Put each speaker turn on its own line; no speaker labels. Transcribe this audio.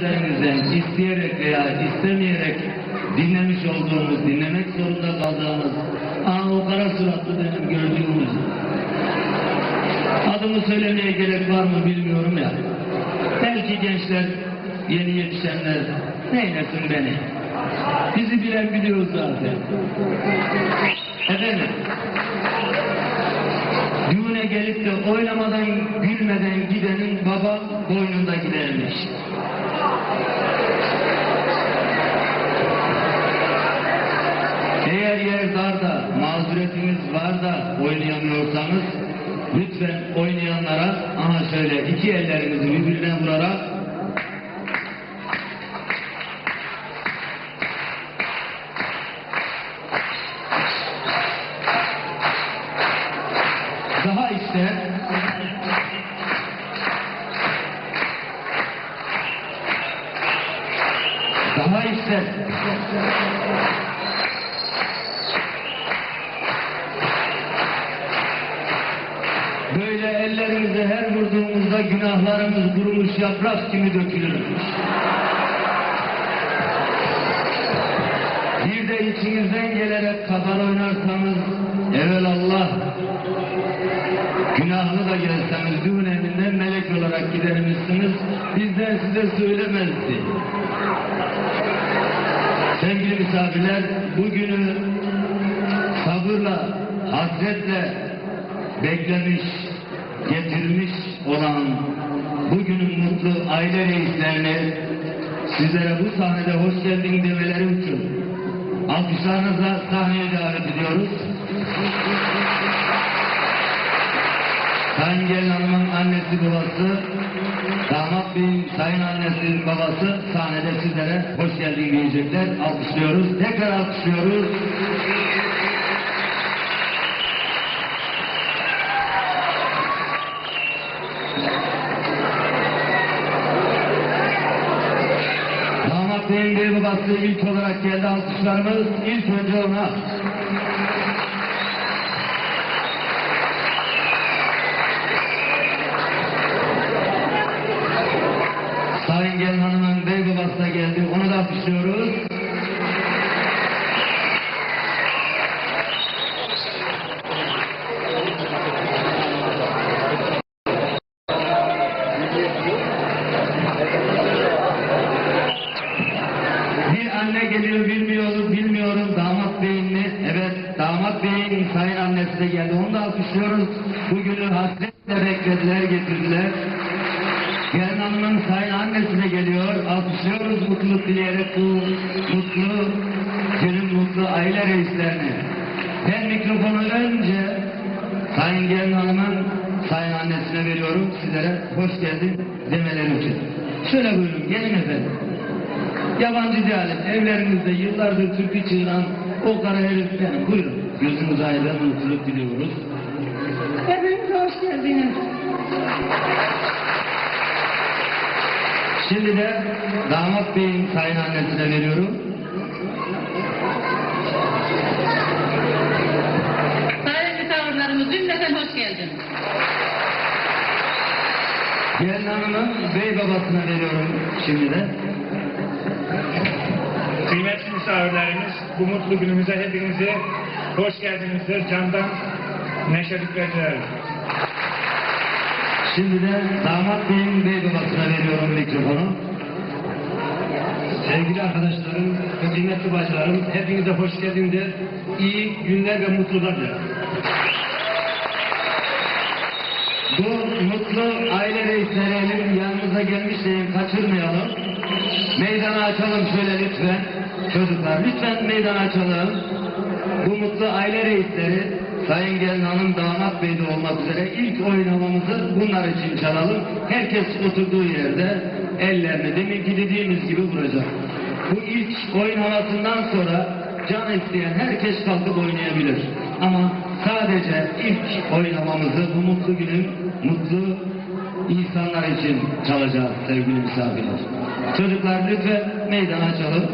gençlerimizden isteyerek veya istemeyerek dinlemiş olduğumuz, dinlemek zorunda kaldığımız, aa o kara suratlı benim gördüğümüz. Adımı söylemeye gerek var mı bilmiyorum ya. Belki gençler, yeni yetişenler neylesin beni. Bizi bilen biliyor zaten. Efendim, düğüne gelip de oynamadan, gülmeden gidenin baba boynunda gidermiş. Eğer yer dar da, mazuretiniz var da oynayamıyorsanız, lütfen oynayanlara, aha şöyle iki ellerinizi birbirine vurarak işte böyle ellerimizi her vurduğumuzda günahlarımız kurumuş yaprak gibi dökülürmüş. Bir de içinizden gelerek kadar oynarsanız Allah günahlı da gelseniz olarak gidermişsiniz. Bizden size söylemezdi. Sevgili misafirler, bugünü sabırla, hasretle beklemiş, getirmiş olan bugünün mutlu aile reislerini sizlere bu sahnede hoş geldin demeleri için alkışlarınızla sahneye davet ediyoruz. Sayın Gelin Hanım'ın annesi babası, damat beyin sayın annesi babası sahnede sizlere hoş geldin diyecekler. Alkışlıyoruz. Tekrar alkışlıyoruz. Damat beyin bey babası ilk olarak geldi alkışlarımız. İlk önce ona. Gelin Hanım'ın bey babası da geldi. Onu da alkışlıyoruz. Bir anne geliyor bilmiyorum, bilmiyorum damat beyin mi? Evet, damat beyin sayın annesi de geldi. Onu da alkışlıyoruz. Bugünü hasretle beklediler, getirdiler. Gelin Hanım'ın sayın annesi de geliyor. Alkışlıyoruz mutluluk dileyerek bu mutlu, günün mutlu aile reislerini. Ben mikrofonu önce Sayın Gelin Hanım'ın sayın annesine veriyorum. Sizlere hoş geldin demeleri için. Şöyle buyurun, gelin efendim. Yabancı diyalet, evlerimizde yıllardır türkü çığıran o kara herif benim. Buyurun, gözünüz aydın, mutluluk diliyoruz.
Hepiniz hoş geldiniz.
Şimdi de damat beyin sayın annesine veriyorum.
Sayın misafirlerimiz cümleten hoş geldiniz.
Gelin hanımın bey babasına veriyorum şimdi de.
Kıymetli misafirlerimiz, bu mutlu günümüze hepinizi hoş geldiniz de candan neşelik dileriz.
Şimdi de damat beyin bey babasına veriyorum mikrofonu.
Sevgili arkadaşlarım ve kıymetli bacılarım, hepinize hoş geldiniz. İyi günler ve mutluluklar dilerim.
Bu mutlu aile reislerinin yanımıza gelmişlerini kaçırmayalım. Meydanı açalım şöyle lütfen. Çocuklar lütfen meydanı açalım. Bu mutlu aile reisleri Sayın Gelin Hanım Damat Bey de olmak üzere ilk oynamamızı bunlar için çalalım. Herkes oturduğu yerde ellerini deminki dediğimiz gibi vuracak. Bu ilk oyun sonra can isteyen herkes kalkıp oynayabilir. Ama sadece ilk oynamamızı bu mutlu günün mutlu insanlar için çalacağız sevgili misafirler. Çocuklar lütfen meydan açalım.